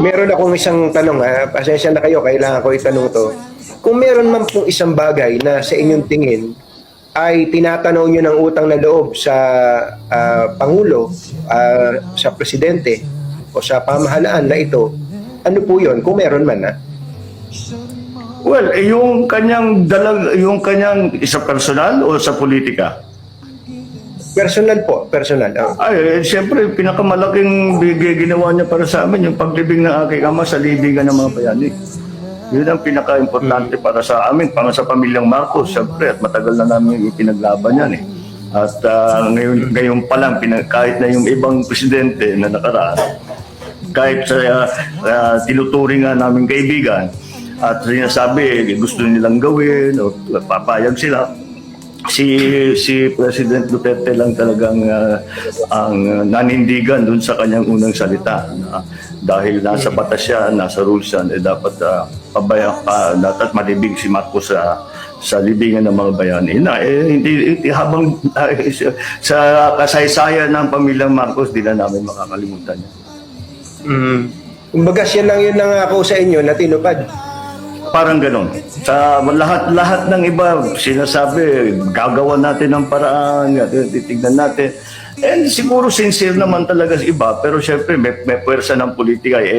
Meron akong isang tanong ha, pasensya na kayo, kailangan ko itanong to. Kung meron man pong isang bagay na sa inyong tingin ay tinatanaw nyo ng utang na loob sa ah, Pangulo, ah, sa Presidente, o sa pamahalaan na ito, ano po yon kung meron man ha? Well, eh, yung kanyang dalag, yung kanyang isa personal o sa politika? Personal po, personal. ah. Ay, eh, siyempre, pinakamalaking bigay ginawa niya para sa amin, yung paglibing ng aking ama sa libingan ng mga bayani. Yun ang pinaka-importante para sa amin, para sa pamilyang Marcos, siyempre, at matagal na namin ipinaglaban yan eh. At ah, ngayon, ngayon pa lang, kahit na yung ibang presidente na nakaraan, kahit sa uh, tinuturing nga namin kaibigan at sinasabi eh, gusto nilang gawin o papayag sila si si President Duterte lang talagang ah, ang ah, nanindigan dun sa kanyang unang salita na dahil nasa batas siya, nasa rules yan, eh dapat uh, pabaya pa, dapat malibig si Marcos sa sa libingan ng mga bayani. Na, eh, hindi, hindi- habang ah, sa kasaysayan ng pamilyang Marcos, di na namin makakalimutan yan. Mm. Kumbaga siya lang yun nangako sa inyo na tinupad. Parang ganon. Sa lahat-lahat ng iba, sinasabi, gagawa natin ng paraan, titignan natin. And siguro sincere naman talaga iba, pero syempre may, may pwersa ng politika. Eh,